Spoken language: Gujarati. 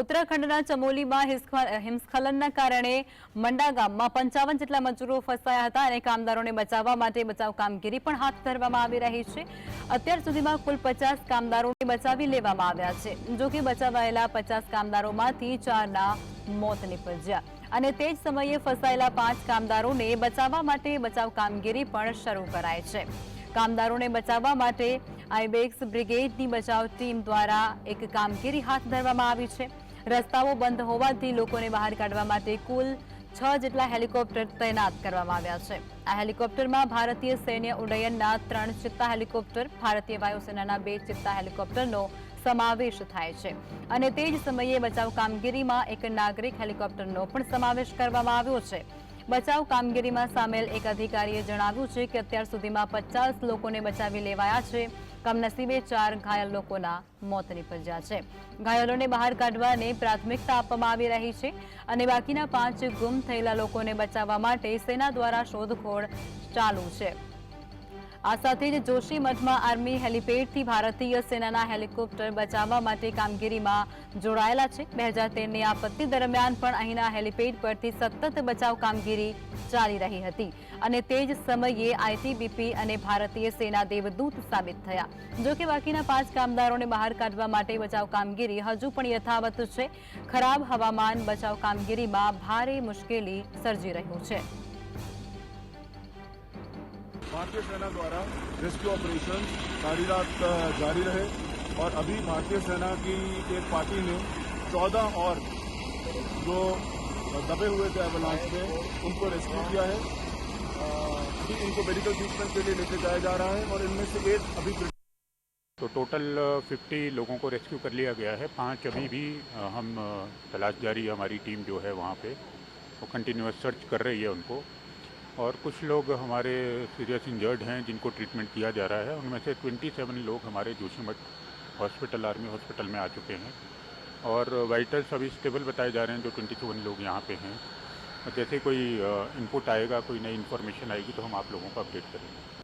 ઉત્તરાખંડના ચમોલીમાં હિમસ્ખલનના કારણે મંડા ગામમાં પંચાવન જેટલા મજૂરો ફસાયા હતા અને કામદારોને બચાવવા માટે બચાવ કામગીરી પણ હાથ ધરવામાં આવી રહી છે. અત્યાર સુધીમાં કુલ પચાસ કામદારોને બચાવી લેવામાં આવ્યા છે. જો કે બચાવાયેલા પચાસ કામદારોમાંથી ચારના મોત નીપજ્યા અને તે જ સમયે ફસાયેલા પાંચ કામદારોને બચાવવા માટે બચાવ કામગીરી પણ શરૂ કરાય છે. કામદારોને બચાવવા માટે આઈબેક્સ બ્રિગેડની બચાવ ટીમ દ્વારા એક કામગીરી હાથ ધરવામાં આવી છે. રસ્તાઓ બંધ હોવાથી લોકોને બહાર કાઢવા માટે કુલ છ જેટલા હેલિકોપ્ટર તૈનાત કરવામાં આવ્યા છે. આ હેલિકોપ્ટરમાં ભારતીય સૈન્ય ઉડ્ડયનના ત્રણ ચિત્તા હેલિકોપ્ટર, ભારતીય વાયુસેનાના બે ચિત્તા હેલિકોપ્ટરનો સમાવેશ થાય છે. અને તે જ સમયે બચાવ કામગીરીમાં એક નાગરિક હેલિકોપ્ટરનો પણ સમાવેશ કરવામાં આવ્યો છે. બચાવ કામગીરીમાં સામેલ એક અધિકારીએ જણાવ્યું છે કે અત્યાર સુધીમાં પચાસ લોકોને બચાવી લેવાયા છે. કમનસીબે ચાર ઘાયલ લોકોના મોત નીપજ્યા છે. ઘાયલોને બહાર કાઢવાને પ્રાથમિકતા આપવામાં આવી રહી છે અને બાકીના પાંચ ગુમ થયેલા લોકોને બચાવવા માટે સેના દ્વારા શોધખોળ ચાલુ છે. આ સાથે જ જોશી મઠમાં આર્મી હેલિપેડથી ભારતીય સેનાના હેલિકોપ્ટર બચાવવા માટે કામગીરીમાં જોડાયેલા છે. બે હજાર તેરની આપત્તિ દરમિયાન પણ અહીંના હેલિપેડ પરથી સતત બચાવ કામગીરી ચાલી રહી હતી અને તે જ સમયે આઈટીબીપી અને ભારતીય સેના દેવદૂત સાબિત થયા. જો કે બાકીના પાંચ કામદારોને બહાર કાઢવા માટે બચાવ કામગીરી હજુ પણ યથાવત છે. ખરાબ હવામાન બચાવ કામગીરીમાં ભારે મુશ્કેલી સર્જી રહ્યું છે. भारतीय सेना द्वारा रेस्क्यू ऑपरेशन सारी रात जारी रहे और अभी भारतीय सेना की एक पार्टी ने चौदह और जो दबे हुए थे एंबुलेंस में, उनको रेस्क्यू किया है। अभी उनको मेडिकल ट्रीटमेंट के लिए लेके जाया जा रहा है और इनमें से एक अभी तो टोटल फिफ्टी लोगों को रेस्क्यू कर लिया गया है। पाँच अभी भी हम तलाश जारी हमारी टीम जो है वहाँ पे, वो कंटिन्यूस सर्च कर रही है उनको। और कुछ लोग हमारे सीरियस इंजर्ड हैं जिनको ट्रीटमेंट किया जा रहा है। उनमें से 27 लोग हमारे जोशीमठ हॉस्पिटल, आर्मी हॉस्पिटल में आ चुके हैं। और वाइटल्स अभी स्टेबल बताए जा रहे हैं जो 27 लोग यहाँ पे हैं। जैसे कोई इनपुट आएगा, कोई नई इन्फॉर्मेशन आएगी तो हम आप लोगों को अपडेट करेंगे।